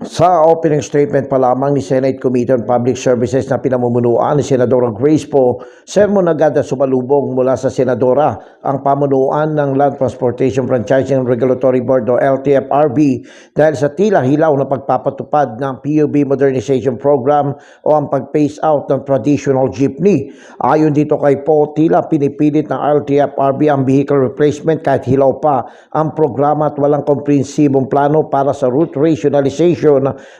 Sa opening statement pa lamang ni Senate Committee on Public Services na pinamumunuan ni Senadora Grace Poe, sermon agad na sumalubong mula sa Senadora ang pamunuan ng Land Transportation Franchising and Regulatory Board o LTFRB dahil sa tila hilaw na pagpapatupad ng PUB Modernization Program o ang pag-phase out ng traditional jeepney. Ayon dito kay Poe, tila pinipilit ng LTFRB ang vehicle replacement kahit hilaw pa ang programa at walang komprehensibong plano para sa route rationalization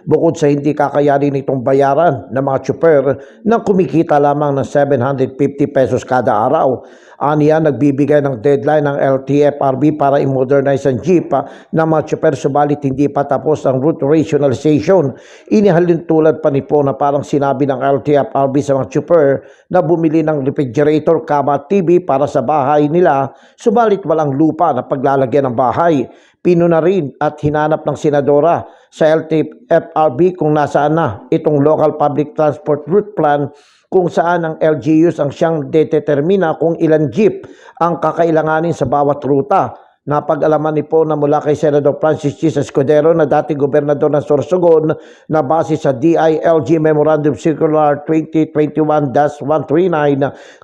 bukod sa hindi kakayanin itong bayaran ng mga chopper na kumikita lamang ng 750 pesos kada araw. Aniya nagbibigay ng deadline ng LTFRB para i-modernize ang jeep ah, ng mga chopper subalit hindi pa tapos ang route rationalization. Inihalin tulad pa ni Po na parang sinabi ng LTFRB sa mga chopper na bumili ng refrigerator, kama TV para sa bahay nila subalit walang lupa na paglalagyan ng bahay. Pino na rin at hinanap ng senadora sa LTFRB kung nasaan na itong local public transport route plan kung saan ang LGUs ang siyang determina kung ilan jeep ang kakailanganin sa bawat ruta. Napag-alaman ni po na mula kay Senador Francis Chis Escudero na dati gobernador ng Sorsogon na base sa DILG Memorandum Circular 2021-139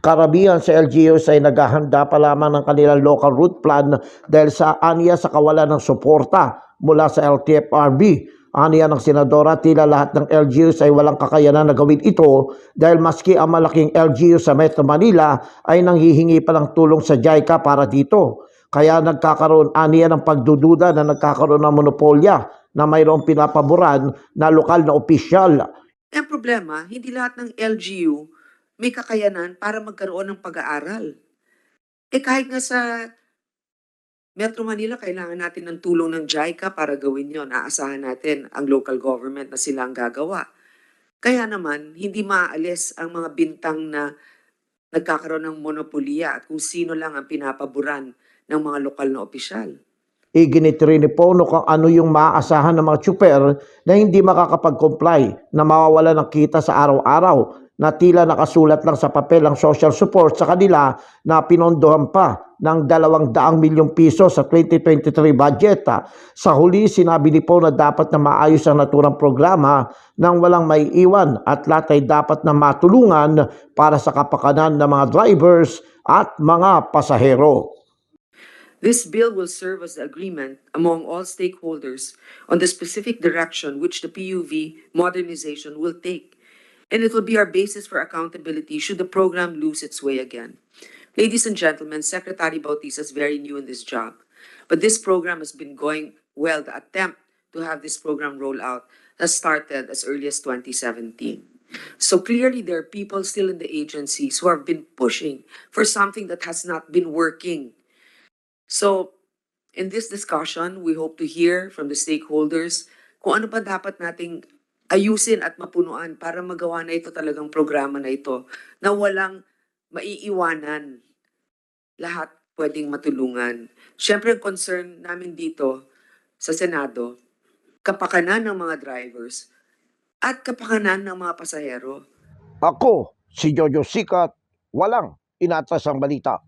karamihan sa LGUs ay naghahanda pa lamang ng kanilang local route plan dahil sa aniya sa kawalan ng suporta mula sa LTFRB. Aniya ng Senadora, tila lahat ng LGUs ay walang kakayanan na gawin ito dahil maski ang malaking LGU sa Metro Manila ay nanghihingi pa ng tulong sa JICA para dito. Kaya nagkakaroon aniya ng pagdududa na nagkakaroon ng monopolya na mayroong pinapaboran na lokal na opisyal. Ang problema, hindi lahat ng LGU may kakayanan para magkaroon ng pag-aaral. Eh kahit nga sa Metro Manila, kailangan natin ng tulong ng JICA para gawin yon. Aasahan natin ang local government na sila ang gagawa. Kaya naman, hindi maaalis ang mga bintang na nagkakaroon ng monopolya at kung sino lang ang pinapaboran ng mga lokal na opisyal. Iginit rin ni Pono kung ano yung maaasahan ng mga tsuper na hindi makakapag-comply na mawawala ng kita sa araw-araw na tila nakasulat lang sa papel ang social support sa kanila na pinondohan pa ng 200 milyong piso sa 2023 budget. Sa huli, sinabi ni Po na dapat na maayos ang naturang programa nang walang may iwan at lahat ay dapat na matulungan para sa kapakanan ng mga drivers at mga pasahero. This bill will serve as the agreement among all stakeholders on the specific direction which the PUV modernization will take. And it will be our basis for accountability should the program lose its way again. Ladies and gentlemen, Secretary Bautista is very new in this job, but this program has been going well. The attempt to have this program roll out has started as early as 2017. So clearly, there are people still in the agencies who have been pushing for something that has not been working. So, in this discussion, we hope to hear from the stakeholders kung ano ba dapat nating ayusin at mapunuan para magawa na ito talagang programa na ito na walang maiiwanan. Lahat pwedeng matulungan. Siyempre, ang concern namin dito sa Senado, kapakanan ng mga drivers at kapakanan ng mga pasahero. Ako, si Jojo Sikat, walang inatas ang balita.